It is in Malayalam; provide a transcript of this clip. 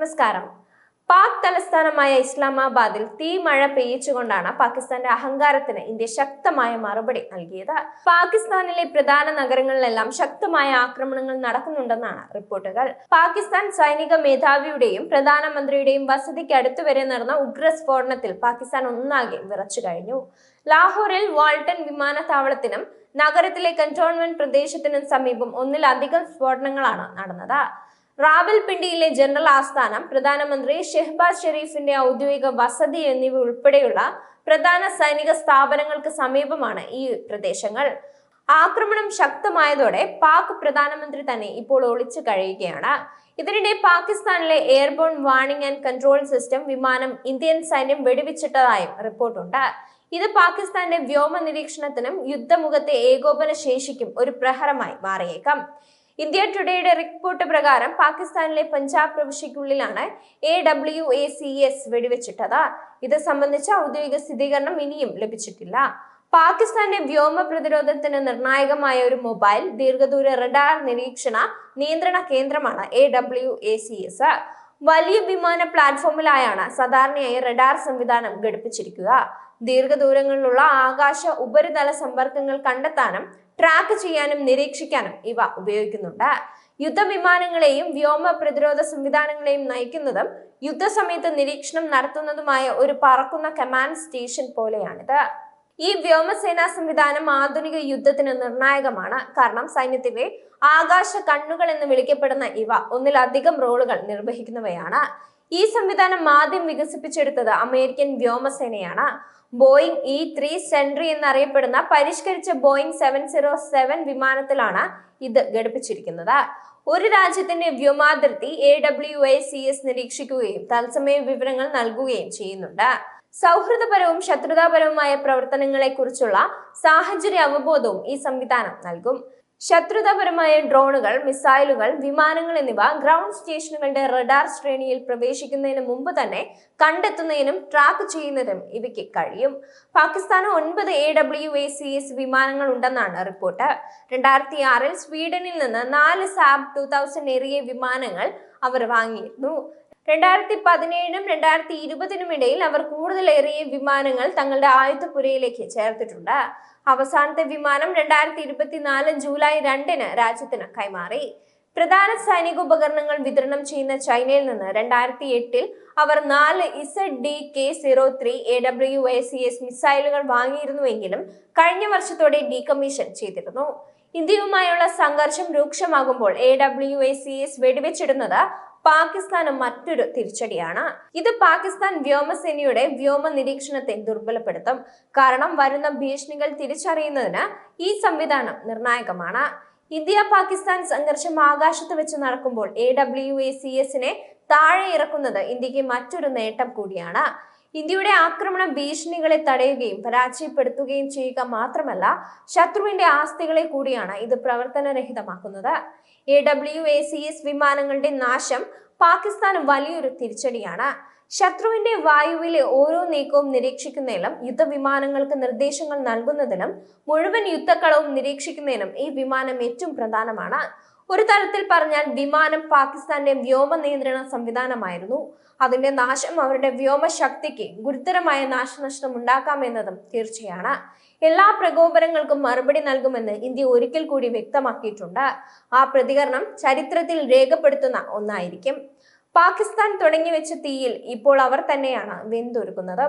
നമസ്കാരം. പാക് തലസ്ഥാനമായ ഇസ്ലാമാബാദിൽ തീമഴ പെയ്യിച്ചുകൊണ്ടാണ് പാകിസ്ഥാന്റെ അഹങ്കാരത്തിന് ഇന്ത്യ ശക്തമായ മറുപടി നൽകിയത്. പാകിസ്ഥാനിലെ പ്രധാന നഗരങ്ങളിലെല്ലാം ശക്തമായ ആക്രമണങ്ങൾ നടക്കുന്നുണ്ടെന്നാണ് റിപ്പോർട്ടുകൾ. പാകിസ്ഥാൻ സൈനിക മേധാവിയുടെയും പ്രധാനമന്ത്രിയുടെയും വസതിക്ക് അടുത്തുവരെ നടന്ന ഉഗ്ര സ്ഫോടനത്തിൽ പാകിസ്ഥാൻ ഒന്നാകെ വിറച്ചു കഴിഞ്ഞു. ലാഹോറിൽ വാൾട്ടൺ വിമാനത്താവളത്തിനും നഗരത്തിലെ കന്റോൺമെന്റ് പ്രദേശത്തിനും സമീപം ഒന്നിലധികം സ്ഫോടനങ്ങളാണ് നടന്നത്. റാവൽപിണ്ടിയിലെ ജനറൽ ആസ്ഥാനം പ്രധാനമന്ത്രി ഷെഹ്ബാസ് ഷെരീഫിന്റെ ഔദ്യോഗിക വസതി എന്നിവ ഉൾപ്പെടെയുള്ള പ്രധാന സൈനിക സ്ഥാപനങ്ങൾക്ക് സമീപമാണ് ഈ പ്രദേശങ്ങൾ. ആക്രമണം ശക്തമായതോടെ പാക് പ്രധാനമന്ത്രി തന്നെ ഇപ്പോൾ ഒളിച്ചു കഴിയുകയാണ്. ഇതിനിടെ പാകിസ്ഥാനിലെ airborne warning and control system വിമാനം ഇന്ത്യൻ സൈന്യം വെടിവെച്ചിട്ടതായും റിപ്പോർട്ടുണ്ട്. ഇത് പാകിസ്ഥാന്റെ വ്യോമ നിരീക്ഷണത്തിനും യുദ്ധമുഖത്തെ ഏകോപന ശേഷിക്കും ഒരു പ്രഹരമായി മാറിയേക്കാം. ഇന്ത്യ ടുഡേയുടെ റിപ്പോർട്ട് പ്രകാരം പാകിസ്ഥാനിലെ Punjab പ്രവിശ്യക്കുള്ളിലാണ് A W A C S വെടിവെച്ചിട്ടത്. ഇത് സംബന്ധിച്ച ഔദ്യോഗിക സ്ഥിരീകരണം ഇനിയും ലഭിച്ചിട്ടില്ല. പാകിസ്ഥാന്റെ വ്യോമ പ്രതിരോധത്തിന് നിർണായകമായ ഒരു മൊബൈൽ ദീർഘദൂര റഡാർ നിരീക്ഷണ നിയന്ത്രണ കേന്ദ്രമാണ് A W A C S വലിയ വിമാന പ്ലാറ്റ്ഫോമിലായാണ് സാധാരണയായി റഡാർ സംവിധാനം ഘടിപ്പിച്ചിരിക്കുക. ദീർഘദൂരങ്ങളിലുള്ള ആകാശ ഉപരിതല സമ്പർക്കങ്ങൾ കണ്ടെത്താനും ട്രാക്ക് ചെയ്യാനും നിരീക്ഷിക്കാനും ഇവ ഉപയോഗിക്കുന്നുണ്ട്. യുദ്ധവിമാനങ്ങളെയും വ്യോമ പ്രതിരോധ സംവിധാനങ്ങളെയും നയിക്കുന്നതും യുദ്ധസമയത്ത് നിരീക്ഷണം നടത്തുന്നതുമായ ഒരു പറക്കുന്ന കമാൻഡ് സ്റ്റേഷൻ പോലെയാണിത്. ഈ വ്യോമസേനാ സംവിധാനം ആധുനിക യുദ്ധത്തിന് നിർണായകമാണ്. കാരണം സൈന്യത്തിലെ ആകാശ കണ്ണുകൾ എന്ന് വിളിക്കപ്പെടുന്ന ഇവ ഒന്നിലധികം റോളുകൾ നിർവഹിക്കുന്നവയാണ്. ഈ സംവിധാനം ആദ്യം വികസിപ്പിച്ചെടുത്തത് അമേരിക്കൻ വ്യോമസേനയാണ്. ബോയിങ് ഇ ത്രീ സെൻട്രി എന്നറിയപ്പെടുന്ന പരിഷ്കരിച്ച ബോയിങ് സെവൻ സീറോ സെവൻ വിമാനത്തിലാണ് ഇത് ഘടിപ്പിച്ചിരിക്കുന്നത്. ഒരു രാജ്യത്തിന്റെ വ്യോമാതിർത്തി A W A C S നിരീക്ഷിക്കുകയും തത്സമയ വിവരങ്ങൾ നൽകുകയും ചെയ്യുന്നുണ്ട്. സൗഹൃദപരവും ശത്രുതാപരവുമായ പ്രവർത്തനങ്ങളെ കുറിച്ചുള്ള സാഹചര്യ അവബോധവും ഈ സംവിധാനം നൽകും. ശത്രുതാപരമായ ഡ്രോണുകൾ മിസൈലുകൾ വിമാനങ്ങൾ എന്നിവ ഗ്രൗണ്ട് സ്റ്റേഷനുകളുടെ റഡാർ ശ്രേണിയിൽ പ്രവേശിക്കുന്നതിന് മുമ്പ് തന്നെ കണ്ടെത്തുന്നതിനും ട്രാക്ക് ചെയ്യുന്നതിനും ഇവയ്ക്ക് കഴിയും. പാകിസ്ഥാന് ഒൻപത് A W A C S വിമാനങ്ങൾ ഉണ്ടെന്നാണ് റിപ്പോർട്ട്. രണ്ടായിരത്തി ആറിൽ സ്വീഡനിൽ നിന്ന് നാല് സാബ് ടു തൗസൻഡ് ഏറിയ വിമാനങ്ങൾ അവർ വാങ്ങിയിരുന്നു. രണ്ടായിരത്തി പതിനേഴിനും രണ്ടായിരത്തി ഇരുപതിനും ഇടയിൽ അവർ കൂടുതലേറിയ വിമാനങ്ങൾ തങ്ങളുടെ ആയുധപുരയിലേക്ക് ചേർത്തിട്ടുണ്ട്. അവസാനത്തെ വിമാനം രണ്ടായിരത്തി ഇരുപത്തിനാല് ജൂലൈ രണ്ടിന് രാജ്യത്തിന് കൈമാറി. പ്രധാന സൈനിക ഉപകരണങ്ങൾ വിതരണം ചെയ്യുന്ന ചൈനയിൽ നിന്ന് രണ്ടായിരത്തി എട്ടിൽ അവർ നാല് Z D K zero three A W A C S മിസൈലുകൾ വാങ്ങിയിരുന്നുവെങ്കിലും കഴിഞ്ഞ വർഷത്തോടെ ഡീകമ്മീഷൻ ചെയ്തിരുന്നു. ഇന്ത്യയുമായുള്ള സംഘർഷം രൂക്ഷമാകുമ്പോൾ A W A C S വെടിവെച്ചിടുന്നത് പാകിസ്ഥാന് മറ്റൊരു തിരിച്ചടിയാണ്. ഇത് പാകിസ്ഥാൻ വ്യോമസേനയുടെ വ്യോമ നിരീക്ഷണത്തെ ദുർബലപ്പെടുത്തും. കാരണം വരുന്ന ഭീഷണികൾ തിരിച്ചറിയുന്നതിന് ഈ സംവിധാനം നിർണായകമാണ്. ഇന്ത്യ പാകിസ്ഥാൻ സംഘർഷം ആകാശത്ത് വെച്ച് നടക്കുമ്പോൾ എ ഡബ്ല്യു എ സി എസിനെ താഴെ ഇറക്കുന്നത് ഇന്ത്യയ്ക്ക് മറ്റൊരു നേട്ടം കൂടിയാണ്. ഇന്ത്യയുടെ ആക്രമണ ഭീഷണികളെ തടയുകയും പരാജയപ്പെടുത്തുകയും ചെയ്യുക മാത്രമല്ല ശത്രുവിന്റെ ആസ്തികളെ കൂടിയാണ് ഇത് പ്രവർത്തനരഹിതമാക്കുന്നത്. A W A C S വിമാനങ്ങളുടെ നാശം പാകിസ്ഥാൻ വലിയൊരു തിരിച്ചടിയാണ്. ശത്രുവിന്റെ വായുവിലെ ഓരോ നീക്കവും നിരീക്ഷിക്കുന്നതിലും യുദ്ധവിമാനങ്ങൾക്ക് നിർദ്ദേശങ്ങൾ നൽകുന്നതിനും മുഴുവൻ യുദ്ധക്കളവും നിരീക്ഷിക്കുന്നതിനും ഈ വിമാനം ഏറ്റവും പ്രധാനമാണ്. ഒരു തരത്തിൽ പറഞ്ഞാൽ വിമാനം പാകിസ്ഥാന്റെ വ്യോമ നിയന്ത്രണ സംവിധാനമായിരുന്നു. അതിന്റെ നാശം അവരുടെ വ്യോമശക്തിക്ക് ഗുരുതരമായ നാശനഷ്ടം ഉണ്ടാക്കാമെന്നതും തീർച്ചയാണ്. എല്ലാ പ്രകോപനങ്ങൾക്കും മറുപടി നൽകുമെന്ന് ഇന്ത്യ ഒരിക്കൽ കൂടി വ്യക്തമാക്കിയിട്ടുണ്ട്. ആ പ്രതികരണം ചരിത്രത്തിൽ രേഖപ്പെടുത്തുന്ന ഒന്നായിരിക്കും. പാകിസ്ഥാൻ തുടങ്ങി വെച്ച തീയിൽ ഇപ്പോൾ അവർ തന്നെയാണ് വെന്തൊരുക്കുന്നത്.